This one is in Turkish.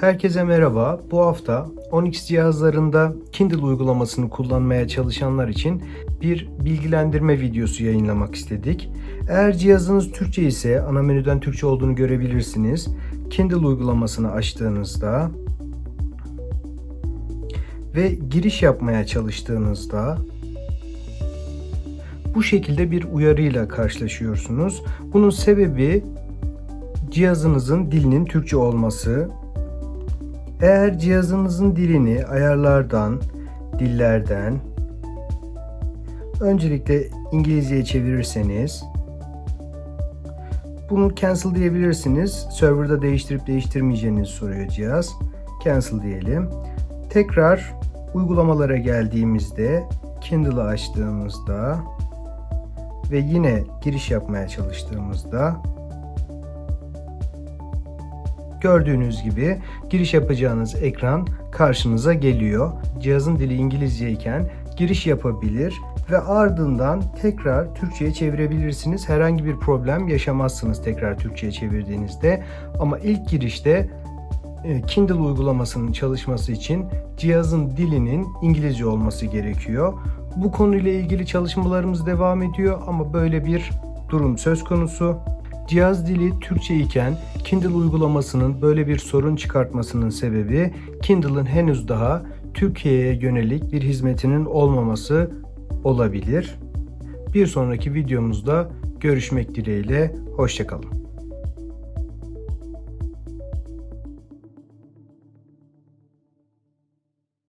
Herkese merhaba. Bu hafta 10X cihazlarında Kindle uygulamasını kullanmaya çalışanlar için bir bilgilendirme videosu yayınlamak istedik. Eğer cihazınız Türkçe ise ana menüden Türkçe olduğunu görebilirsiniz. Kindle uygulamasını açtığınızda ve giriş yapmaya çalıştığınızda bu şekilde bir uyarıyla karşılaşıyorsunuz. Bunun sebebi cihazınızın dilinin Türkçe olması. Eğer cihazınızın dilini ayarlardan, dillerden öncelikle İngilizceye çevirirseniz bunu cancel diyebilirsiniz. Serverda değiştirip değiştirmeyeceğinizi soruyor cihaz. Cancel diyelim. Tekrar uygulamalara geldiğimizde Kindle'ı açtığımızda ve yine giriş yapmaya çalıştığımızda gördüğünüz gibi giriş yapacağınız ekran karşınıza geliyor. Cihazın dili İngilizce iken giriş yapabilir ve ardından tekrar Türkçe'ye çevirebilirsiniz. Herhangi bir problem yaşamazsınız tekrar Türkçe'ye çevirdiğinizde. Ama ilk girişte e, Kindle uygulamasının çalışması için cihazın dilinin İngilizce olması gerekiyor. Bu konuyla ilgili çalışmalarımız devam ediyor ama böyle bir durum söz konusu. Cihaz dili Türkçe iken Kindle uygulamasının böyle bir sorun çıkartmasının sebebi Kindle'ın henüz daha Türkiye'ye yönelik bir hizmetinin olmaması olabilir. Bir sonraki videomuzda görüşmek dileğiyle hoşçakalın.